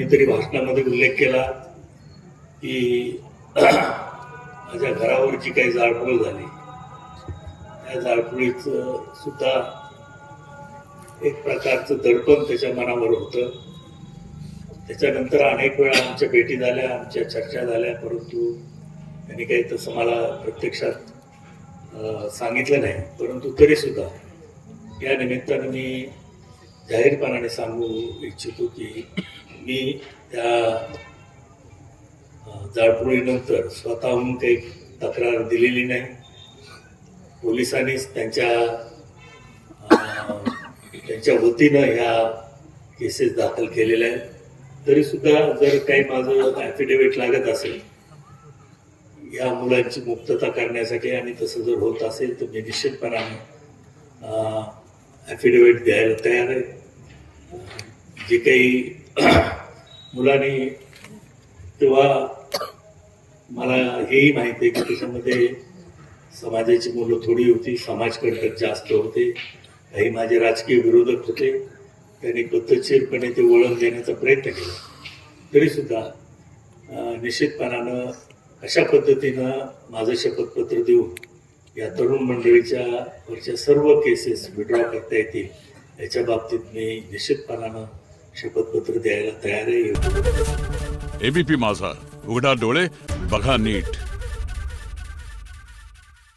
कुणीतरी भाषणामध्ये उल्लेख केला की माझ्या घरावरची काही जाळपोळ झाली. त्या जाळपोळीचं सुद्धा एक प्रकारचं दडपण त्याच्या मनावर होतं. त्याच्यानंतर अनेक वेळा आमच्या भेटी झाल्या आमच्या चर्चा झाल्या परंतु त्यांनी काही तसं मला प्रत्यक्षात सांगितलं नाही. परंतु तरीसुद्धा या निमित्तानं मी जाहीरपणाने सांगू इच्छितो की मी त्या जाळपोळीनंतर स्वतःहून काही तक्रार दिलेली नाही. पोलिसांनीच त्यांच्या त्यांच्या वतीनं ह्या केसेस दाखल केलेल्या आहेत. तरी सुद्धा जर काही माझं ॲफिडेव्हिट लागत असेल या मुलांची मुक्तता करण्यासाठी आणि तसं जर होत असेल तर मी निश्चितपणाने ॲफिडेव्हिट द्यायला तयार आहे. जे काही मुलांनी तेव्हा मला हेही माहिती आहे की त्याच्यामध्ये समाजाची मुलं थोडी होती समाजकंटक जास्त होते. काही माझे राजकीय विरोधक होते. त्यांनी पद्धतशीरपणे ते वळण देण्याचा प्रयत्न केला. तरीसुद्धा निश्चितपणानं अशा पद्धतीनं माझं शपथपत्र देऊन या तरुण मंडळीच्या वरच्या सर्व केसेस विड्रॉ करता येतील याच्या बाबतीत मी निश्चितपणानं शपथपत्र द्यायला तयार आहे. एबीपी माझा. उघडा डोळे बघा नीट.